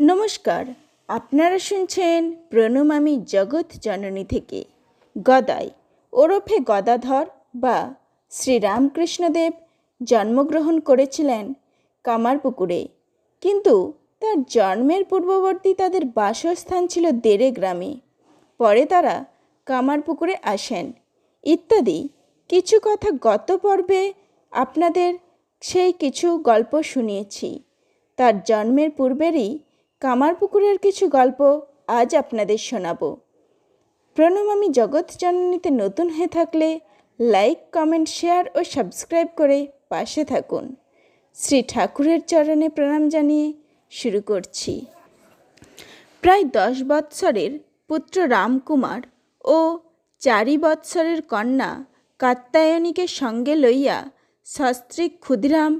নমস্কার, আপনারা শুনছেন প্রণমামী জগৎ জননী থেকে। গদাই, ওরফে গদাধর বা শ্রীরামকৃষ্ণদেব জন্মগ্রহণ করেছিলেন কামারপুকুরে। কিন্তু তার জন্মের পূর্ববর্তী তাদের বাসস্থান ছিল দেড়ে গ্রামে। পরে তারা কামারপুকুরে আসেন। ইত্যাদি। কিছু কথা গত পর্বে আপনাদের সেই কিছু গল্প শুনিয়েছি। তার জন্মের পূর্বেরই কামারপুকুরের কিছু গল্প আজ আপনাদের শোনাব। প্রণমামী জগৎ জননীতে নতুন হয়ে থাকলে লাইক, কমেন্ট, শেয়ার ও সাবস্ক্রাইব করে পাশে থাকুন। শ্রী ঠাকুরের চরণে প্রণাম জানিয়ে শুরু করছি। প্রায় দশ বৎসরের পুত্র রামকুমার ও চারি বৎসরের কন্যা কাত্যায়নীকে সঙ্গে লইয়া সস্ত্রীক ক্ষুদিরাম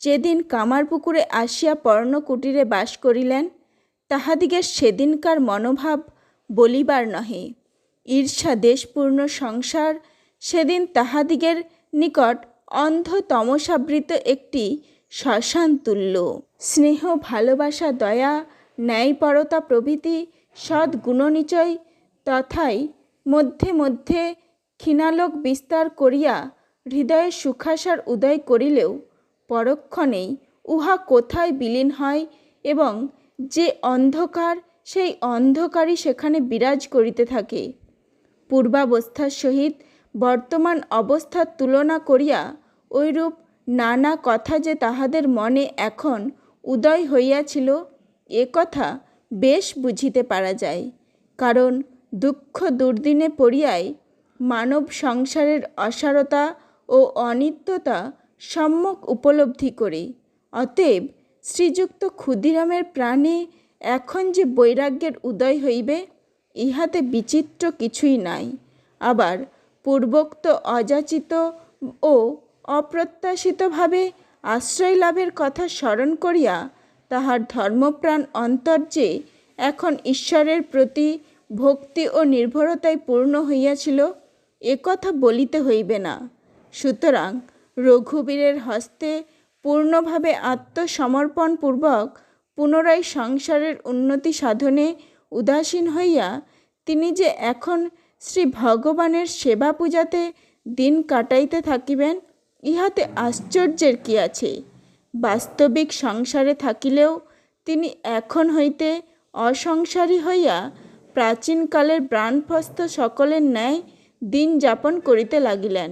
যেদিন কামারপুকুরে আসিয়া পর্ণকুটিরে বাস করিলেন, তাহাদিগের সেদিনকার মনোভাব বলিবার নহে। ঈর্ষা দেশপূর্ণ সংসার, সেদিন তাহাদিগের নিকট অন্ধ তমসাবৃত একটি শ্মশান তুল্য। স্নেহ, ভালোবাসা, দয়া, ন্যায়পরতা প্রভৃতি সদ্গুণনিচয় তথাই মধ্যে মধ্যে ক্ষীণালোক বিস্তার করিয়া হৃদয়ে সুখাসার উদয় করিলেও পরক্ষণেই উহা কোথায় বিলীন হয় এবং যে অন্ধকার, সেই অন্ধকারই সেখানে বিরাজ করিতে থাকে। পূর্বাবস্থার সহিত বর্তমান অবস্থার তুলনা করিয়া ঐরূপ নানা কথা যে তাহাদের মনে এখন উদয় হইয়াছিল, এ কথা বেশ বুঝিতে পারা যায়। কারণ দুঃখ দুর্দিনে পড়িয়াই মানব সংসারের অসারতা ও অনিত্যতা সম্যক উপলব্ধি করে। অতএব শ্রীযুক্ত ক্ষুদিরামের প্রাণে এখন যে বৈরাগ্যের উদয় হইবে, ইহাতে বিচিত্র কিছুই নাই। আবার পূর্বোক্ত অযাচিত ও অপ্রত্যাশিতভাবে আশ্রয় লাভের কথা স্মরণ করিয়া তাহার ধর্মপ্রাণ অন্তর যে এখন ঈশ্বরের প্রতি ভক্তি ও নির্ভরতায় পূর্ণ হইয়াছিল কথা বলিতে হইবে না। সুতরাং রঘুবীরের হস্তে পূর্ণভাবে আত্মসমর্পণপূর্বক পুনরায় সংসারের উন্নতি সাধনে উদাসীন হইয়া তিনি যে এখন শ্রী ভগবানের সেবা পূজাতে দিন কাটাইতে থাকিবেন, ইহাতে আশ্চর্যের কি আছে? বাস্তবিক সংসারে থাকিলেও তিনি এখন হইতে অসংসারী হইয়া প্রাচীনকালের প্রাণফস্ত সকলের ন্যায় দিন যাপন করিতে লাগিলেন।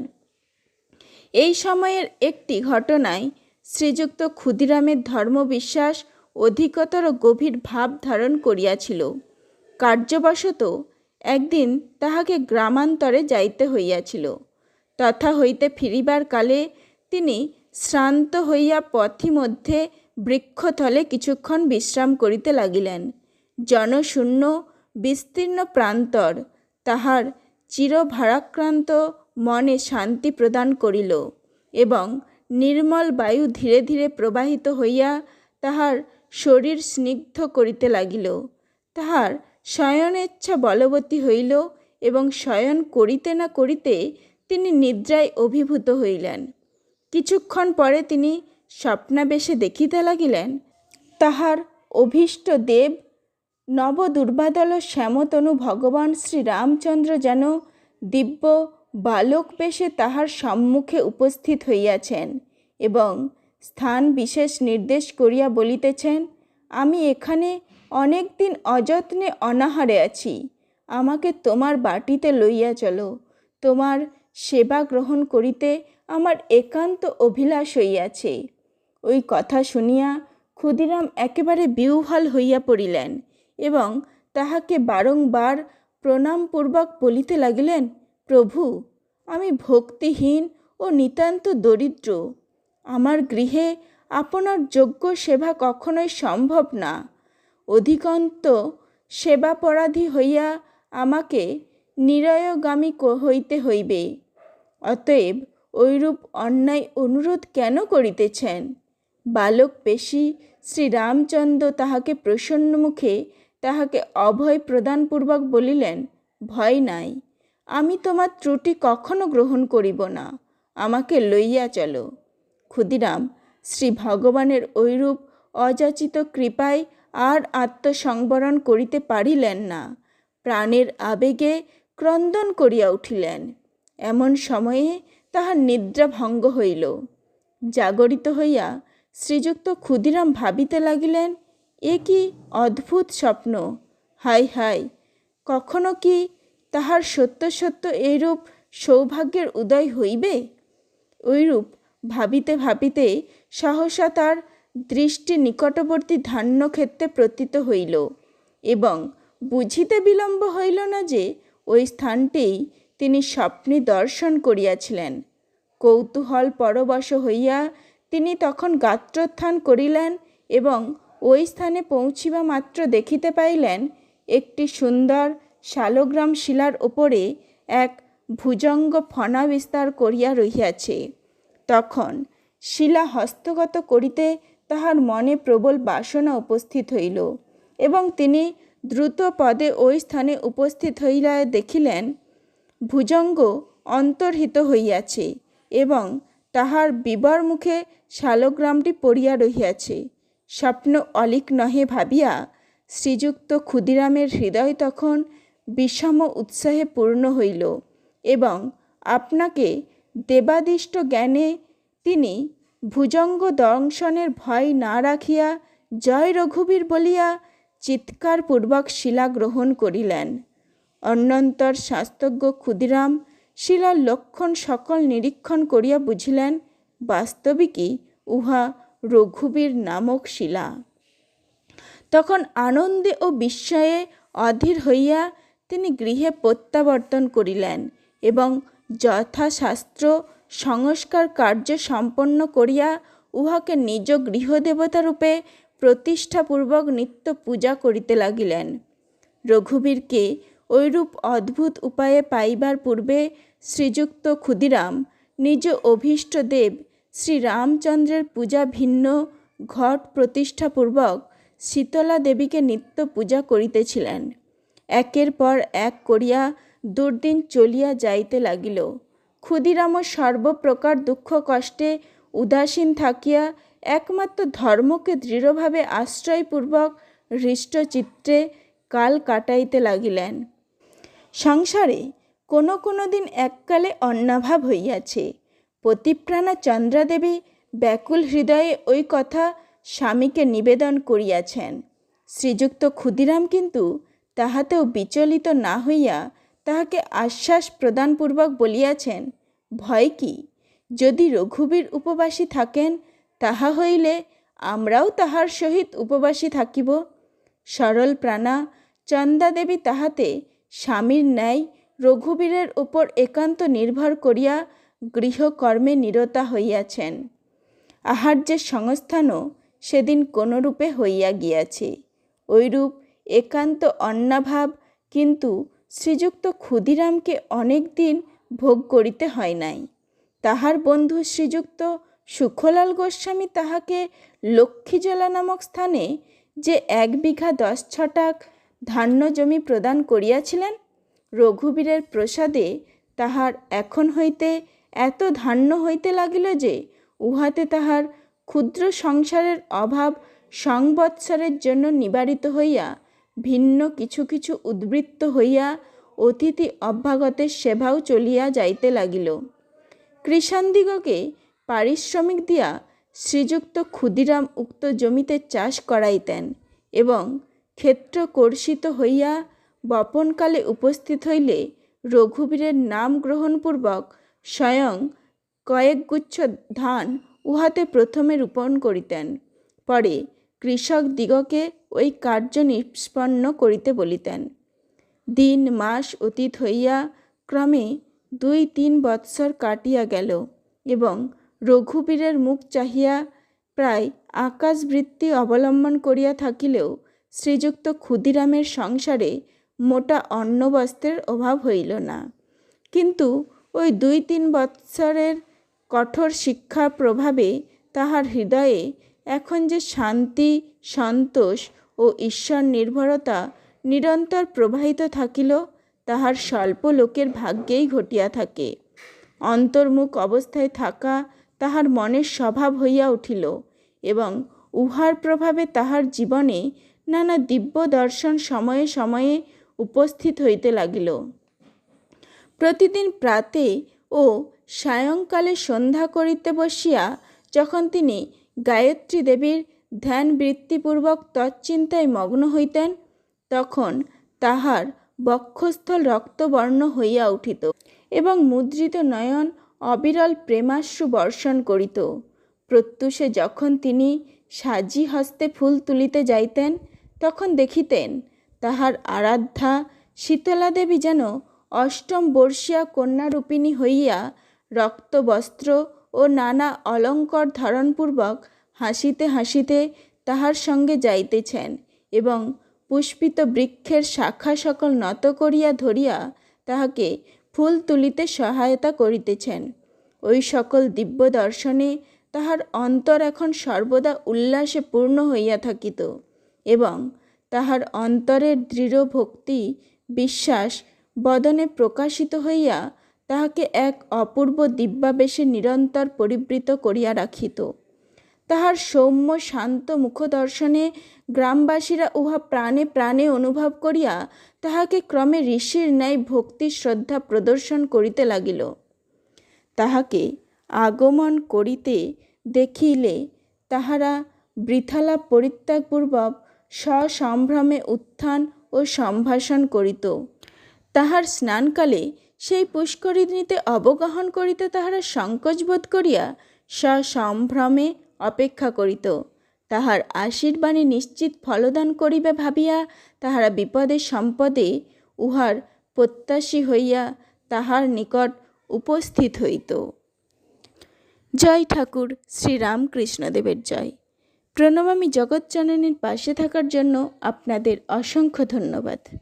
এই সময়ের একটি ঘটনায় শ্রীযুক্ত ক্ষুদিরামের ধর্মবিশ্বাস অধিকতর গভীর ভাব ধারণ করিয়াছিল। কার্যবশত একদিন তাহাকে গ্রামান্তরে যাইতে হইয়াছিল। তথা হইতে ফিরিবার কালে তিনি শ্রান্ত হইয়া পথিমধ্যে বৃক্ষতলে কিছুক্ষণ বিশ্রাম করিতে লাগিলেন। জনশূন্য বিস্তীর্ণ প্রান্তর, তাহার চিরভারাক্রান্ত মনে শান্তি প্রদান করিল এবং নির্মল বায়ু ধীরে ধীরে প্রবাহিত হইয়া তাহার শরীর স্নিগ্ধ করিতে লাগিল। তাহার শয়নেচ্ছা বলবতী হইল এবং শয়ন করিতে না করিতে তিনি নিদ্রায় অভিভূত হইলেন। কিছুক্ষণ পরে তিনি স্বপ্নাবেশে দেখিতে লাগিলেন, তাহার অভীষ্ট দেব নবদুর্বাদল শ্যামতনু ভগবান শ্রীরামচন্দ্র যেন দিব্য বালক বেশে তাহার সম্মুখে উপস্থিত হইয়াছেন এবং স্থান বিশেষ নির্দেশ করিয়া বলিতেছেন, আমি এখানে অনেক দিন অযত্নে অনাহারে আছি। আমাকে তোমার বাটিতে লইয়া চলো। তোমার সেবা গ্রহণ করিতে আমার একান্ত অভিলাষ হইয়াছে ওই কথা শুনিয়া ক্ষুদিরাম একেবারে বিউহল হইয়া পড়িলেন এবং তাহাকে বারংবার প্রণামপূর্বক বলিতে লাগিলেন প্রভু, আমি ভক্তিহীন ও নিতান্ত দরিদ্র। আমার গৃহে আপনার যোগ্য সেবা কখনোই সম্ভব না। অধিকন্ত সেবাপরাধী হইয়া আমাকে নিরয়গামী হইতে হইবে। অতএব ঐরূপ অন্যায় অনুরোধ কেন করিতেছেন? বালক পেশি শ্রীরামচন্দ্র তাহাকে প্রসন্ন মুখে তাহাকে অভয় প্রদানপূর্বক বলিলেন, ভয় নাই। আমি তোমার ত্রুটি কখনো গ্রহণ করিব না। আমাকে লইয়া চলো। ক্ষুদিরাম, শ্রী ভগবানের ঐরূপ অযাচিত কৃপায় আর আত্মসংবরণ করিতে পারিলেন না। প্রাণের আবেগে ক্রন্দন করিয়া উঠিলেন। এমন সময়ে তাহার নিদ্রা ভঙ্গ হইল। জাগরিত হইয়া শ্রীযুক্ত ক্ষুদিরাম ভাবিতে লাগিলেন, এ কি অদ্ভুত স্বপ্ন! হাই হাই কখনো কি তাহার সত্য সত্য এইরূপ সৌভাগ্যের উদয় হইবে? ওইরূপ ভাবিতে ভাবিতে সহসা তার দৃষ্টি নিকটবর্তী ধান্যক্ষেত্রে প্রতীত হইল এবং বুঝিতে বিলম্ব হইল না যে ওই স্থানটি তিনি স্বপ্নে দর্শন করিয়াছিলেন। কৌতূহল পরবশ হইয়া তিনি তখন গাত্রোত্থান করিলেন এবং ওই স্থানে পৌঁছিবা মাত্র দেখিতে পাইলেন একটি সুন্দর শালগ্রাম শিলার ওপরে এক ভুজঙ্গ ফনা বিস্তার করিয়া রহিয়াছে। তখন শিলা হস্তগত করিতে তাহার মনে প্রবল বাসনা উপস্থিত হইল এবং তিনি দ্রুত পদে ওই স্থানে উপস্থিত হইয়া দেখিলেন, ভুজঙ্গ অন্তর্হিত হইয়াছে এবং তাহার বিবর মুখে শালগ্রামটি পড়িয়া রহিয়াছে। স্বপ্ন অলিক নহে ভাবিয়া শ্রীযুক্ত ক্ষুদিরামের হৃদয় তখন বিষম উৎসাহে পূর্ণ হইল এবং আপনাকে দেবাদিষ্ট জ্ঞানে তিনি ভুজঙ্গ দংশনের ভয় না রাখিয়া জয় রঘুবীর বলিয়া চিৎকারপূর্বক শিলা গ্রহণ করিলেন। অন্যন্তর শাস্ত্রজ্ঞ ক্ষুদিরাম শিলার লক্ষণ সকল নিরীক্ষণ করিয়া বুঝিলেন, বাস্তবিকই উহা রঘুবীর নামক শিলা। তখন আনন্দে ও বিস্ময়ে অধীর হইয়া তিনি গৃহে প্রত্যাবর্তন করিলেন এবং যথাশাস্ত্র সংস্কার কার্য সম্পন্ন করিয়া উহাকে নিজ গৃহদেবতারূপে প্রতিষ্ঠাপূর্বক নিত্য পূজা করিতে লাগিলেন। রঘুবীরকে ঐরূপ অদ্ভুত উপায়ে পাইবার পূর্বে শ্রীযুক্ত ক্ষুদিরাম, নিজ অভীষ্ট দেব শ্রীরামচন্দ্রের পূজা ভিন্ন ঘট প্রতিষ্ঠাপূর্বক শীতলা দেবীকে নিত্য পূজা করিতেছিলেন। একের পর এক করিয়া দুর্দিন চলিয়া যাইতে লাগিল। ক্ষুদিরামও সর্বপ্রকার দুঃখ কষ্টে উদাসীন থাকিয়া একমাত্র ধর্মকে দৃঢ়ভাবে আশ্রয়পূর্বক হৃষ্টচিত্তে কাল কাটাইতে লাগিলেন। সংসারে কোনো কোনো দিন এককালে অন্নাভাব হইয়াছে। পতিপ্রাণা চন্দ্রাদেবী ব্যাকুল হৃদয়ে ওই কথা স্বামীকে নিবেদন করিয়াছেন। শ্রীযুক্ত ক্ষুদিরাম কিন্তু তাহাতেও বিচলিত না হইয়া তাহাকে আশ্বাস প্রদানপূর্বক বলিয়াছেন, ভয় কি? যদি রঘুবীর উপবাসী থাকেন, তাহা হইলে আমরাও তাহার সহিত উপবাসী থাকিব। সরল প্রাণা, চন্দাদেবী তাহাতে স্বামীর ন্যায় রঘুবীরের উপর একান্ত নির্ভর করিয়া গৃহকর্মে নিরতা হইয়াছেন। আহার্যের সংস্থানও সেদিন কোনরূপে হইয়া গিয়াছে। ঐরূপ একান্ত অন্নাভাব, কিন্তু শ্রীযুক্ত ক্ষুদিরামকে অনেক দিন ভোগ করিতে হয় নাই। তাহার বন্ধু শ্রীযুক্ত সুখলাল গোস্বামী তাহাকে লক্ষ্মীজলা নামক স্থানে যে এক বিঘা দশ ছটাক ধান্য জমি প্রদান করিয়াছিলেন, রঘুবীরের প্রসাদে তাহার এখন হইতে এত ধান্য হইতে লাগিল যে উহাতে তাহার ক্ষুদ্র সংসারের অভাব সংবৎসরের জন্য নিবারিত হইয়া ভিন্ন কিছু কিছু উদ্বৃত্ত হইয়া অতিথি অভ্যাগতের সেবাও চলিয়া যাইতে লাগিল। কৃষাণদিগকে পারিশ্রমিক দিয়া শ্রীযুক্ত ক্ষুদিরাম উক্ত জমিতে চাষ করাইতেন এবং ক্ষেত্র কর্ষিত হইয়া বপনকালে উপস্থিত হইলে রঘুবীরের নাম গ্রহণপূর্বক স্বয়ং কয়েকগুচ্ছ ধান উহাতে প্রথমে রোপণ করিতেন। পরে কৃষক দিগকে ওই কার্য নিষ্পন্ন করিতে বলিতেন। দিন, মাস, অতীত হইয়া ক্রমে দুই তিন বৎসর কাটিয়া গেল এবং রঘুবীরের মুখ চাহিয়া প্রায় আকাশবৃত্তি অবলম্বন করিয়া থাকিলেও শ্রীযুক্ত ক্ষুদিরামের সংসারে মোটা অন্নবস্ত্রের অভাব হইল না। কিন্তু ওই দুই তিন বৎসরের কঠোর শিক্ষার প্রভাবে তাহার হৃদয়ে এখন যে শান্তি, সন্তোষ ও ঈশ্বর নির্ভরতা নিরন্তর প্রবাহিত থাকিল, তাহার স্বল্প লোকের ভাগ্যেই ঘটিয়া থাকে। অন্তর্মুখ অবস্থায় থাকা তাহার মনের স্বভাব হইয়া উঠিল এবং উহার প্রভাবে তাহার জীবনে নানা দিব্য দর্শন সময়ে সময়ে উপস্থিত হইতে লাগিল। প্রতিদিন প্রাতে ও সায়ংকালে সন্ধ্যা করিতে বসিয়া যখন তিনি গায়ত্রী দেবীর ধ্যান বৃত্তিপূর্বক তৎচিন্তায় মগ্ন হইতেন, তখন তাহার বক্ষস্থল রক্তবর্ণ হইয়া উঠিত এবং মুদ্রিত নয়ন অবিরল প্রেমাশ্রু বর্ষণ করিত। প্রত্যুষে যখন তিনি সাজি হস্তে ফুল তুলিতে যাইতেন, তখন দেখিতেন তাহার আরাধ্যা শীতলা দেবী যেন অষ্টম বর্ষিয়া কন্যারূপিণী হইয়া রক্তবস্ত্র ও নানা অলঙ্কর ধারণপূর্বক হাসিতে হাসিতে তাহার সঙ্গে যাইতেছেন এবং পুষ্পিত বৃক্ষের শাখা সকল নত করিয়া ধরিয়া তাহাকে ফুল তুলিতে সহায়তা করিতেছেন। ওই সকল দিব্য দর্শনে তাহার অন্তর এখন সর্বদা উল্লাসে পূর্ণ হইয়া থাকিত এবং তাহার অন্তরের দৃঢ় ভক্তি, বিশ্বাস বদনে প্রকাশিত হইয়া তাহাকে এক অপূর্ব দিব্যাবেশে নিরন্তর পরিবৃত করিয়া রাখিত। তাহার সৌম্য শান্ত মুখদর্শনে গ্রামবাসীরা উহা প্রাণে প্রাণে অনুভব করিয়া তাহাকে ক্রমে ঋষির ন্যায় ভক্তি শ্রদ্ধা প্রদর্শন করিতে লাগিল। তাহাকে আগমন করিতে দেখিলে তাহারা বৃথালাপ পরিত্যাগপূর্বক সসম্ভ্রমে উত্থান ও সম্ভাষণ করিত। তাহার স্নানকালে সেই পুষ্করিণীতে অবগাহন করিতে তাহারা সংকোচ বোধ করিয়া সসম্ভ্রমে অপেক্ষা করিত। তাহার আশীর্বাণী নিশ্চিত ফলদান করিবে ভাবিয়া তাহারা বিপদে সম্পদে উহার প্রত্যাশী হইয়া তাহার নিকট উপস্থিত হইত। জয় ঠাকুর, শ্রীরামকৃষ্ণদেবের জয়। প্রণমামী জগৎজননীর পাশে থাকার জন্য আপনাদের অসংখ্য ধন্যবাদ।